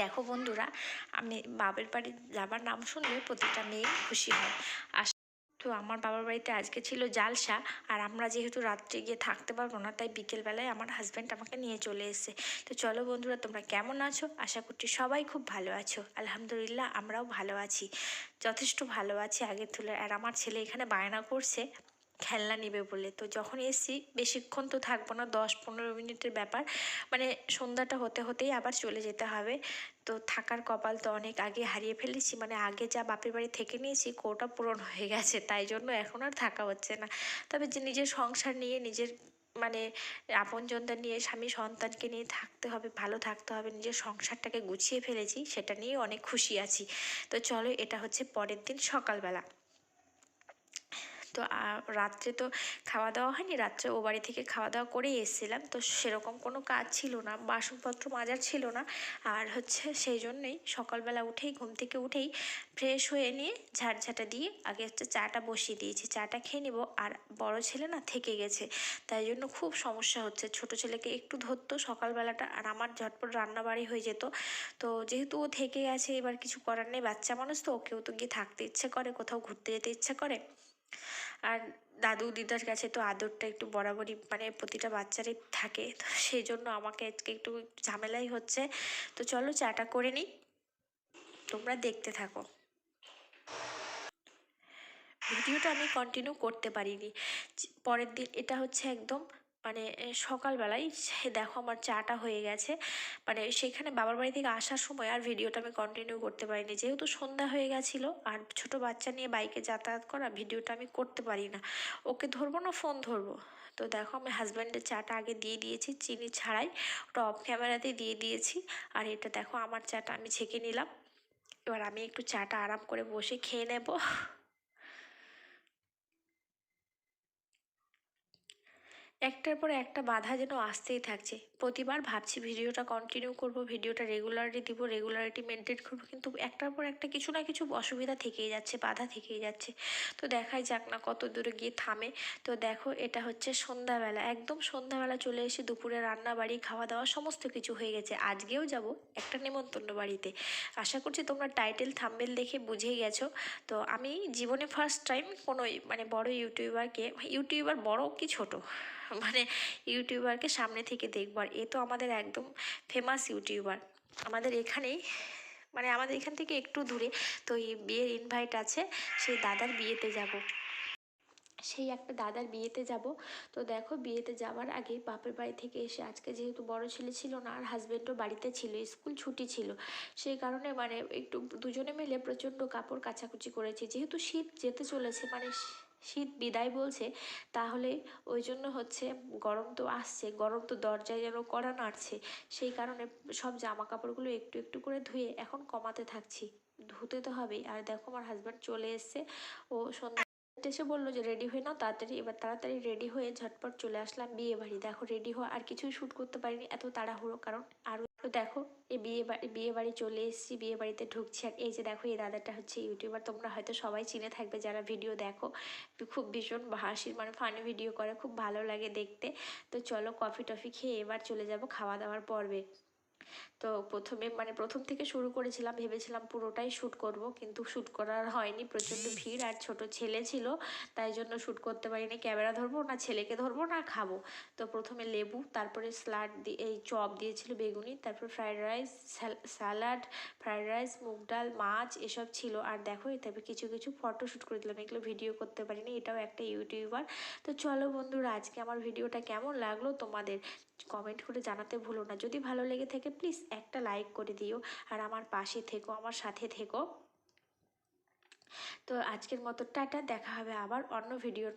দেখো বন্ধুরা, আমি বাবার বাড়ি যাবার নাম শুনলে প্রতিটা মেয়ে খুশি হয়। আস তো আমার বাবার বাড়িতে আজকে ছিল জালসা, আর আমরা যেহেতু রাত্রে গিয়ে থাকতে পারব না, তাই বিকেলবেলায় আমার হাজব্যান্ড আমাকে নিয়ে চলে এসেছে। তো চলো বন্ধুরা, তোমরা কেমন আছো? আশা করছি সবাই খুব ভালো আছো। আলহামদুলিল্লাহ, আমরাও ভালো আছি। যথেষ্ট ভালো আছি আগের তুলে আর আমার ছেলে এখানে বায়না করছে। খেলনা নেবে বলে। তো যখন এসছি বেশিক্ষণ তো থাকব না, দশ পনেরো মিনিটের ব্যাপার মানে সন্ধ্যাটা হতে হতেই আবার চলে যেতে হবে। তো থাকার কপাল তো অনেক আগে হারিয়ে ফেলেছি মানে আগে যা বাপের বাড়ি থেকে নিয়েছি, কোটা পূরণ হয়ে গেছে, তাই জন্য এখন আর থাকা হচ্ছে না। তবে যে নিজের সংসার নিয়ে, নিজের মানে আপনজনদের নিয়ে, স্বামী সন্তানকে নিয়ে থাকতে হবে, ভালো থাকতে হবে, নিজের সংসারটাকে গুছিয়ে ফেলেছি, সেটা নিয়ে অনেক খুশি আছি। তো চলো, এটা হচ্ছে পরের দিন সকালবেলা। তো রাত্রে তো খাওয়া দাওয়া হয়নি। রাত্রে ও বাড়ি থেকে খাওয়া দাওয়া করেই এসেছিলাম। তো সেরকম কোনো কাজ ছিল না, বাসনপত্র মাজার ছিল না। আর হচ্ছে সেই জন্যেই সকালবেলা উঠেই, ঘুম থেকে উঠেই ফ্রেশ হয়ে নিয়ে ঝাড়ঝাঁটা দিয়ে আগে হচ্ছে চাটা বসিয়ে দিয়েছি। চাটা খেয়ে নেব। আর বড় ছেলে না থেকে গেছে। তাই জন্য খুব সমস্যা হচ্ছে। ছোট ছেলেকে একটু ধরতো সকালবেলাটা। আর আমার ঝটপট রান্না বাড়ি হয়ে যেত। তো যেহেতু ও থেকে গেছে, এবার কিছু করার নেই। বাচ্চা মানুষ তো, ওকেও তো গিয়ে থাকতে ইচ্ছে করে, কোথাও ঘুরতে যেতে ইচ্ছে করে। আর দাদু দিদার কাছে তো আদরটা একটু বরাবরই মানে প্রতিটা বাচ্চারই থাকে, তো সেই জন্য আমাকে আজকে একটু ঝামেলাই হচ্ছে। তো চলো চাটা করে নিই, তোমরা দেখতে থাকো। ভিডিওটা আমি কন্টিনিউ করতে পারিনি। পরের দিন, এটা হচ্ছে একদম মানে সকালবেলায় দেখো আমার চাটা হয়ে গেছে। মানে সেখানে বাবার বাড়ি থেকে আসার সময় আর ভিডিওটা আমি কন্টিনিউ করতে পারিনি। যেহেতু সন্ধ্যা হয়ে গেছিল, আর ছোট বাচ্চা নিয়ে বাইকে যাতায়াত করা, ভিডিওটা আমি করতে পারি না। ওকে ধরবো না ফোন ধরবো? তো দেখো, আমি হাজব্যান্ডের চাটা আগে দিয়ে দিয়েছি, চিনি ছাড়াই। ওটা অফ ক্যামেরাতে দিয়ে দিয়েছি। আর এটা দেখো, আমার চাটা আমি ছেঁকে নিলাম। এবার আমি একটু চাটা আরাম করে বসে খেয়ে নেব। একটার পর একটা বাধা যেন আসতেই থাকছে। প্রতিবার ভাবছি ভিডিওটা কন্টিনিউ করব, ভিডিওটা রেগুলারলি দিব রেগুলারিটি মেনটেন করব, কিন্তু একটার পর একটা কিছু না কিছু অসুবিধা থেকেই যাচ্ছে, বাধা থেকেই যাচ্ছে। তো দেখাই যাক না কত দূরে গিয়ে থামে। তো দেখো, এটা হচ্ছে সন্ধ্যাবেলা। একদম সন্ধ্যাবেলা চলে এসে দুপুরে রান্না, বাড়ি, খাওয়া দাওয়া সমস্ত কিছু হয়ে গেছে। আজকেও যাব একটা নেমন্তন্ন বাড়িতে। আশা করছি তোমরা টাইটেল থাম্বেল দেখে বুঝেই গেছো। তো আমি জীবনে ফার্স্ট টাইম কোনো মানে বড় ইউটিউবারকে ইউটিউবার বড় কি ছোট? মানে ইউটিউবারকে সামনে থেকে দেখব। আর এ তো আমাদের একদম ফেমাস ইউটিউবার। আমাদের এখানেই মানে আমাদের এখান থেকে একটু দূরে, তো এই বিয়ের ইনভাইট আছে, সেই দাদার বিয়েতে যাব। সেই একটা দাদার বিয়েতে যাব। তো দেখো, বিয়েতে যাওয়ার আগে বাপের বাড়ি থেকে এসে, আজকে যেহেতু বড় ছেলে ছিল না, আর হাজব্যান্ডও বাড়িতে ছিল স্কুল ছুটি ছিল, সেই কারণে মানে একটু দুজনে মিলে প্রচণ্ড কাপড় কাচাকুচি করেছি। যেহেতু শীত যেতে চলেছে মানে শীত বিদায় বলছে, তাহলে ওই জন্য হচ্ছে গরম তো আসছে, গরম তো দরজায় যেন কড়া নাড়ছে। সেই কারণে সব জামা কাপড়গুলো একটু একটু করে ধুয়ে এখন কমাতে থাকছি। ধুতে তো হবেই। আর দেখো আমার হাজব্যান্ড চলে এসছে। ও সন্ধ্যা এসে বলল যে, রেডি হয়ে নাও, তাড়াতাড়ি, এবার তাড়াতাড়ি রেডি হয়ে ঝটপট চলে আসলাম বিয়ে বাড়ি দেখো রেডি হওয়া, আর কিছুই শ্যুট করতে পারিনি, এত তাড়াহুড়ো কারণ আরও তো দেখো, এই বিয়ে বাড়ি বিয়ে বাড়ি চলে এসেছি, বিয়ে বাড়িতে ঢুকছি। আর এই যে দেখো, এই দাদাটা হচ্ছে ইউটিউবার। তোমরা হয়তো সবাই চিনে থাকবে যারা ভিডিও দেখো। খুব ভীষণ হাসির মানে ফানি ভিডিও করে, খুব ভালো লাগে দেখতে। তো চলো, কফি টফি খেয়ে এবার চলে যাব খাওয়া দাওয়ার পর্বে। তো প্রথমে মানে প্রথম থেকে শুরু করেছিলাম, ভেবেছিলাম পুরোটাই শ্যুট করব, কিন্তু শ্যুট করার হয়নি, প্রচণ্ড ভিড় আর ছোট ছেলে ছিল, তাই জন্য শ্যুট করতে পারিনি। ক্যামেরা ধরবো না, ছেলেকে ধরবো না, খাব। তো প্রথমে লেবু, তারপরে স্লাড দিয়ে এই চপ দিয়েছিল বেগুনি, তারপর fried rice salad fried rice, মুগ ডাল, মাছ, এসব ছিল। আর দেখো তবে কিছু কিছু ফটো শ্যুট করে দিলাম, এগুলো ভিডিও করতে পারিনি, এটাও একটা ইউটিউবার। তো চলো বন্ধুরা, আজকে আমার ভিডিওটা কেমন লাগল তোমাদের? কমেন্ট করে জানাতে ভুলো না। যদি ভালো লেগে থাকে প্লিজ একটা লাইক করে দিও আর আমার পাশে থেকো, আমার সাথে থেকো। তো আজকের মতো টাটা, দেখা হবে আবার অন্য ভিডিওর